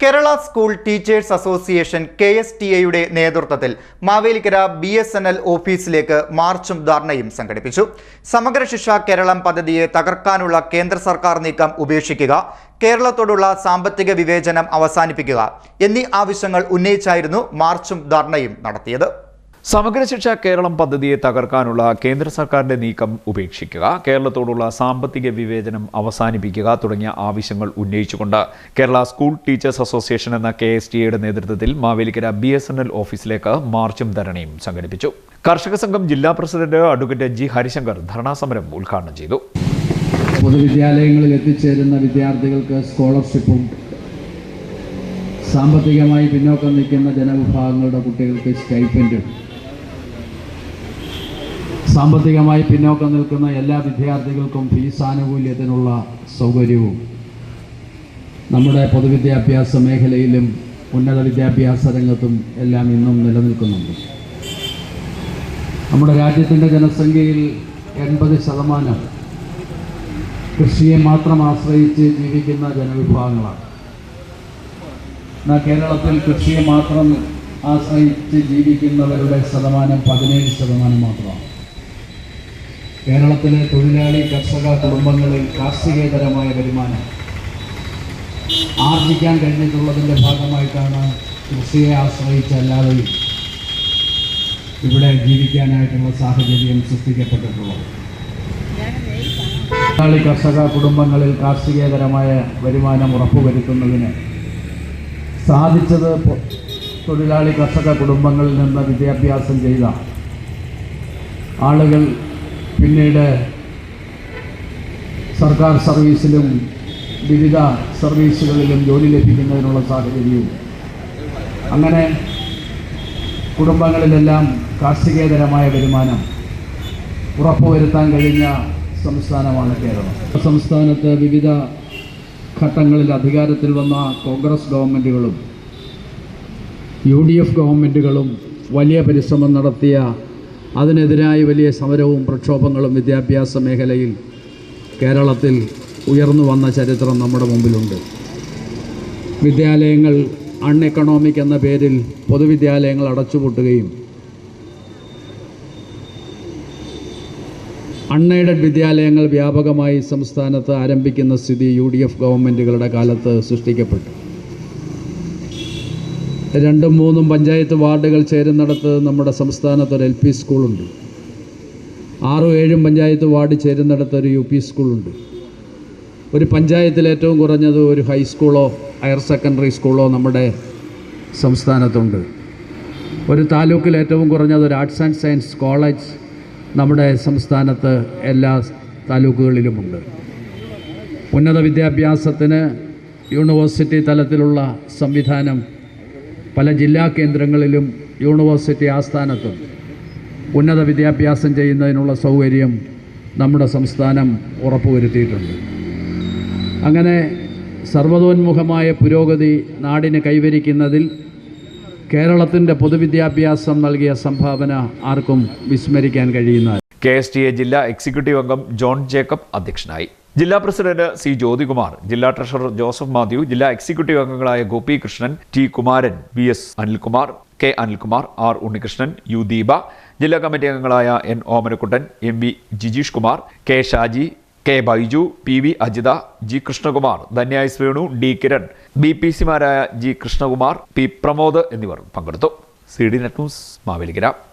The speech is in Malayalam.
Kerala school teachers association K S T എയുടെ നേതൃത്വത്തിൽ Mavelikkara B S N L ഓഫീസിലേക്ക് മാർച്ചും ധർണയും സംഘടിപ്പിച്ചു. സമഗ്ര ശിക്ഷ കേരളം പദ്ധതിയെ തകർക്കാനുള്ള കേന്ദ്ര സർക്കാർ നീക്കം ഉപേക്ഷിക്കുക കേരളത്തോടുള്ള സാമ്പത്തിക വിവേചനം അവസാനിപ്പിക്കുക എന്നീ ആവശ്യങ്ങൾ ഉന്നയിച്ചായിരുന്നു മാർച്ചും ധർണയും നടത്തിയത്. സമഗ്ര ശിക്ഷ കേരളം പദ്ധതിയെ തകർക്കാനുള്ള കേന്ദ്ര സർക്കാരിന്റെ നീക്കം ഉപേക്ഷിക്കുക കേരളത്തോടുള്ള സാമ്പത്തിക വിവേചനം അവസാനിപ്പിക്കുക തുടങ്ങിയ ആവശ്യങ്ങൾ ഉന്നയിച്ചുകൊണ്ട് കേരള സ്കൂൾ ടീച്ചേഴ്സ് അസോസിയേഷൻ എന്ന കെ എസ് ടി എയുടെ നേതൃത്വത്തിൽ Mavelikkara B S N L ഓഫീസിലേക്ക് മാർച്ചും ധരണയും സംഘടിപ്പിച്ചു. കർഷക സംഘം ജില്ലാ പ്രസിഡന്റ് അഡ്വക്കേറ്റ് ജി ഹരിശങ്കർ ധർണാ സമരം ഉദ്ഘാടനം ചെയ്തു. പൊതുവിദ്യാലയങ്ങളിൽ എത്തിച്ചേരുന്ന വിദ്യാർത്ഥികൾക്ക് സ്കോളർഷിപ്പും സാമ്പത്തികമായി പിന്നോക്കം നിൽക്കുന്ന ജനവിഭാഗങ്ങളുടെ കുട്ടികൾക്ക് സ്റ്റൈപ്പന്റും സാമ്പത്തികമായി പിന്നോക്കം നിൽക്കുന്ന എല്ലാ വിദ്യാർത്ഥികൾക്കും ഫീസ് ആനുകൂല്യത്തിനുള്ള സൗകര്യവും നമ്മുടെ പൊതുവിദ്യാഭ്യാസ മേഖലയിലും ഉന്നത വിദ്യാഭ്യാസ രംഗത്തും എല്ലാം ഇന്നും നിലനിൽക്കുന്നുണ്ട്. നമ്മുടെ രാജ്യത്തിന്റെ ജനസംഖ്യയിൽ എൺപത് ശതമാനം കൃഷിയെ മാത്രം ആശ്രയിച്ച് ജീവിക്കുന്ന ജനവിഭാഗങ്ങളാണ്. എന്നാൽ കേരളത്തിൽ കൃഷിയെ മാത്രം ആശ്രയിച്ച് ജീവിക്കുന്നവരുടെ ശതമാനം പതിനേഴ് ശതമാനം മാത്രമാണ്. കേരളത്തിലെ തൊഴിലാളി കർഷക കുടുംബങ്ങളിൽ കാർഷികേതരമായ വരുമാനം ആർജിക്കാൻ കഴിഞ്ഞിട്ടുള്ളതിന്റെ ഭാഗമായിട്ടാണ് കൃഷിയെ ആശ്രയിച്ചല്ലാതെയും ഇവിടെ ജീവിക്കാനായിട്ടുള്ള സാഹചര്യം സൃഷ്ടിക്കപ്പെട്ടിട്ടുള്ളത്. തൊഴിലാളി കർഷക കുടുംബങ്ങളിൽ കാർഷികേതരമായ വരുമാനം ഉറപ്പുവരുത്തുന്നതിന് സാധിച്ചത് തൊഴിലാളി കർഷക കുടുംബങ്ങളിൽ നിന്ന് വിദ്യാഭ്യാസം ചെയ്ത ആളുകൾ പിന്നീട് സർക്കാർ സർവീസിലും വിവിധ സർവീസുകളിലും ജോലി ലഭിക്കുന്നതിനുള്ള സാഹചര്യവും. അങ്ങനെ കുടുംബങ്ങളിലെല്ലാം കാർഷികേതരമായ വരുമാനം ഉറപ്പുവരുത്താൻ കഴിഞ്ഞ സംസ്ഥാനമാണ് കേരളം. സംസ്ഥാനത്ത് വിവിധ ഘട്ടങ്ങളിൽ അധികാരത്തിൽ വന്ന കോൺഗ്രസ് ഗവൺമെന്റുകളും യു ഡി എഫ് ഗവൺമെന്റുകളും വലിയ പരിശ്രമം നടത്തിയ അതിനെതിരായി വലിയ സമരവും പ്രക്ഷോഭങ്ങളും വിദ്യാഭ്യാസ മേഖലയിൽ കേരളത്തിൽ ഉയർന്നു വന്ന ചരിത്രം നമ്മുടെ മുമ്പിലുണ്ട്. വിദ്യാലയങ്ങൾ അൺ എക്കണോമിക് എന്ന പേരിൽ പൊതുവിദ്യാലയങ്ങൾ അടച്ചുപൂട്ടുകയും അൺഎയ്ഡഡ് വിദ്യാലയങ്ങൾ വ്യാപകമായി സംസ്ഥാനത്ത് ആരംഭിക്കുന്ന സ്ഥിതി യു ഡി എഫ് ഗവൺമെന്റുകളുടെ കാലത്ത് സൃഷ്ടിക്കപ്പെട്ടു. രണ്ടും മൂന്നും പഞ്ചായത്ത് വാർഡുകൾ ചേരുന്നിടത്ത് നമ്മുടെ സംസ്ഥാനത്ത് ഒരു എൽ പി സ്കൂളുണ്ട്. ആറും ഏഴും പഞ്ചായത്ത് വാർഡ് ചേരുന്നിടത്ത് ഒരു യു പി സ്കൂളുണ്ട്. ഒരു പഞ്ചായത്തിൽ ഏറ്റവും കുറഞ്ഞത് ഒരു ഹൈസ്കൂളോ ഹയർ സെക്കൻഡറി സ്കൂളോ നമ്മുടെ സംസ്ഥാനത്തുണ്ട്. ഒരു താലൂക്കിൽ ഏറ്റവും കുറഞ്ഞത് ഒരു ആർട്സ് ആൻഡ് സയൻസ് കോളേജ് നമ്മുടെ സംസ്ഥാനത്ത് എല്ലാ താലൂക്കുകളിലുമുണ്ട്. ഉന്നത വിദ്യാഭ്യാസത്തിന് യൂണിവേഴ്സിറ്റി തലത്തിലുള്ള സംവിധാനം പല ജില്ലാ കേന്ദ്രങ്ങളിലും യൂണിവേഴ്സിറ്റി ആസ്ഥാനത്തും ഉന്നത വിദ്യാഭ്യാസം ചെയ്യുന്നതിനുള്ള സൗകര്യം നമ്മുടെ സംസ്ഥാനം ഉറപ്പുവരുത്തിയിട്ടുണ്ട്. അങ്ങനെ സർവതോന്മുഖമായ പുരോഗതി നാടിന് കൈവരിക്കുന്നതിൽ കേരളത്തിന്റെ പൊതുവിദ്യാഭ്യാസം നൽകിയ സംഭാവന ആർക്കും വിസ്മരിക്കാൻ കഴിയുന്ന കെ എസ് ടി എ ജില്ലാ എക്സിക്യൂട്ടീവ് അംഗം ജോൺ ജേക്കബ് അധ്യക്ഷനായി. ജില്ലാ പ്രസിഡന്റ് സി ജ്യോതികുമാർ ജില്ലാ ട്രഷറർ ജോസഫ് മാത്യു ജില്ലാ എക്സിക്യൂട്ടീവ് അംഗങ്ങളായ Gopikrishnan T Kumaran V S Anilkumar K Anilkumar R Unnikrishnan U Deepa ജില്ലാ കമ്മിറ്റി അംഗങ്ങളായ N Omanakuttan M V Jijeesh Kumar K Shaji K Baiju P V Ajitha G Krishnakumar ധന്യായസ് Venu D Kiran B P സിമാരായ G Krishnakumar P Pramod എന്നിവർ പങ്കെടുത്തു. C D net news Mavelikkara.